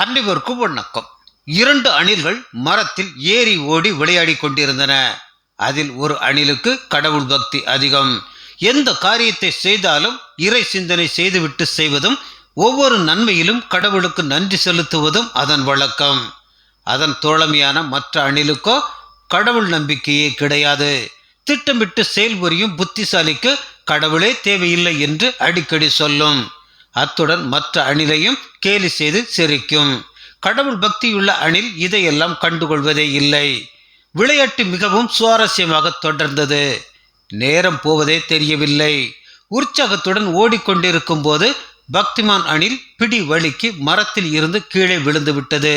அனைவருக்கும் வணக்கம் இரண்டு அணில்கள் மரத்தில் ஏறி ஓடி விளையாடி கொண்டிருந்தன. அதில் ஒரு அணிலுக்கு கடவுள் பக்தி அதிகம். எந்த காரியத்தை செய்தாலும் இறை சிந்தனை செய்துவிட்டு செய்வதும் ஒவ்வொரு நன்மையிலும் கடவுளுக்கு நன்றி செலுத்துவதும் அதன் வழக்கம். அதன் தோழமையான மற்ற அணிலுக்கோ கடவுள் நம்பிக்கையே கிடையாது. திட்டமிட்டு செயல்புரியும் புத்திசாலிக்கு கடவுளே தேவையில்லை என்று அடிக்கடி சொல்லும். அத்துடன் மற்ற அணிலையும் கேலி செய்து சிரிக்கும். கடவுள் பக்தியுள்ள அணில் இதையெல்லாம் கண்டுகொள்வதே இல்லை. விளையாட்டு மிகவும் சுவாரஸ்யமாக தொடர்ந்தது. நேரம் போவதே தெரியவில்லை. உற்சாகத்துடன் ஓடிக்கொண்டிருக்கும் போது பக்திமான் அணில் பிடி வலிக்கு மரத்தில் இருந்து கீழே விழுந்து விட்டது.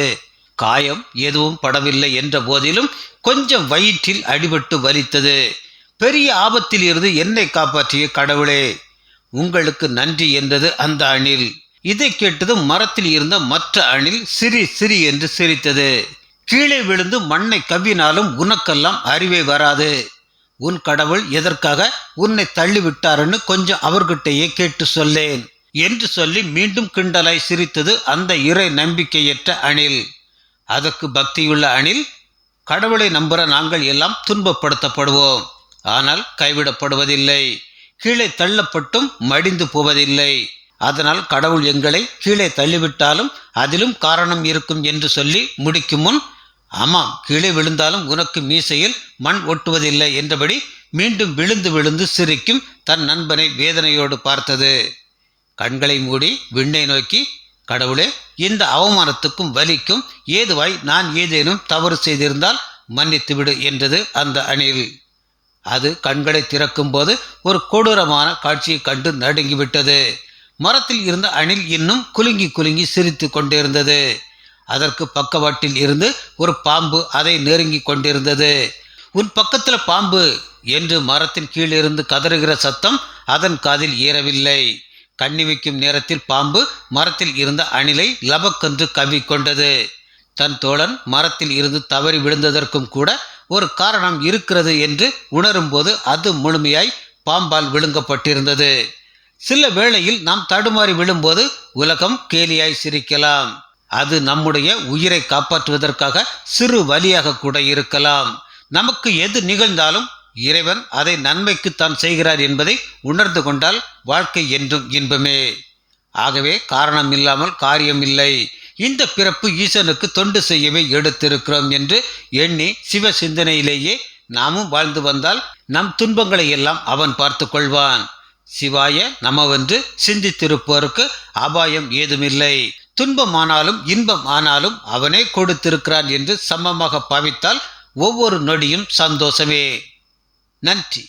காயம் எதுவும் படவில்லை என்ற போதிலும் கொஞ்சம் வயிற்றில் அடிபட்டு வலித்தது. பெரிய ஆபத்தில் இருந்து என்னை காப்பாற்றிய கடவுளே உங்களுக்கு நன்றி என்றது அந்த அணில். இதை கேட்டதும் மரத்தில் இருந்த மற்ற அணில் சிரி சிரி என்று சிரித்தது. கீழே விழுந்து மண்ணை கவ்வினாலும் உனக்கெல்லாம் அறிவே வராது. உன் கடவுள் எதற்காக உன்னை தள்ளிவிட்டாருன்னு கொஞ்சம் அவர்கிட்டயே கேட்டு சொல்லேன் என்று சொல்லி மீண்டும் கிண்டலாய் சிரித்தது அந்த இறை நம்பிக்கையற்ற அணில். அதற்கு பக்தியுள்ள அணில் கடவுளை நம்புற நாங்கள் எல்லாம் துன்பப்படுத்தப்படுவோம். ஆனால் கைவிடப்படுவதில்லை. கீழே தள்ளப்பட்டும் மடிந்து போவதில்லை. அதனால் கடவுள் எங்களை கீழே தள்ளிவிட்டாலும் அதிலும் காரணம் இருக்கும் என்று சொல்லி முடிக்கும் முன் ஆமாம் கீழே விழுந்தாலும் உனக்கு மீசையில் மண் ஒட்டுவதில்லை என்றபடி மீண்டும் விழுந்து விழுந்து சிரிக்கும் தன் நண்பனை வேதனையோடு பார்த்தது. கண்களை மூடி விண்ணை நோக்கி கடவுளே இந்த அவமானத்துக்கும் வலிக்கும் ஏதுவாய் நான் ஏதேனும் தவறு செய்திருந்தால் மன்னித்து விடு என்றது அந்த அணில். அது கண்களை திறக்கும் போது ஒரு கொடூரமான காட்சியை கண்டு நடுங்கிவிட்டது. மரத்தில் இருந்த அணில் இன்னும் குலுங்கி குலுங்கி சிரித்து கொண்டிருந்தது. அதற்கு பக்கவாட்டில் இருந்து ஒரு பாம்பு அதை நெருங்கி கொண்டிருந்தது. உன் பக்கத்தில் பாம்பு! என்று மரத்தின் கீழிருந்து கதறுகிற சத்தம் அதன் காதில் ஏறவில்லை. கண்ணிமைக்கும் நேரத்தில் பாம்பு மரத்தில் இருந்த அணிலை லபக்கென்று கவ்விக்கொண்டது தன் தோழன் மரத்தில் இருந்து தவறி விழுந்ததற்கும் கூட ஒரு காரணம் இருக்கிறது என்று உணரும்போது அது முழுமையாய் பாம்பால் விழுங்கப்பட்டிருந்தது. சில வேளையில் நாம் தடுமாறி விழும்போது உலகம் கேலியாய் சிரிக்கலாம். அது நம்முடைய உயிரை காப்பாற்றுவதற்காக சிறு வழியாக கூட இருக்கலாம். நமக்கு எது நிகழ்ந்தாலும் இறைவன் அதை நன்மைக்கு தான் செய்கிறார் என்பதை உணர்ந்து கொண்டால் வாழ்க்கை என்றும் இன்பமே. ஆகவே காரணம் இல்லாமல் காரியம் இல்லை. இந்த பிறப்பு ஈசனுக்கு தொண்டு செய்யவே எடுத்திருக்கிறோம் என்று எண்ணி சிவ சிந்தனையிலேயே நாமும் வாழ்ந்து வந்தால் நம் துன்பங்களை எல்லாம் அவன் பார்த்து கொள்வான். சிவாய நமவென்று சிந்தித்திருப்போருக்கு அபாயம் ஏதுமில்லை. துன்பமானாலும் இன்பம் ஆனாலும் அவனே கொடுத்திருக்கிறான் என்று சமமாக பாவித்தால் ஒவ்வொரு நொடியும் சந்தோஷமே. நன்றி.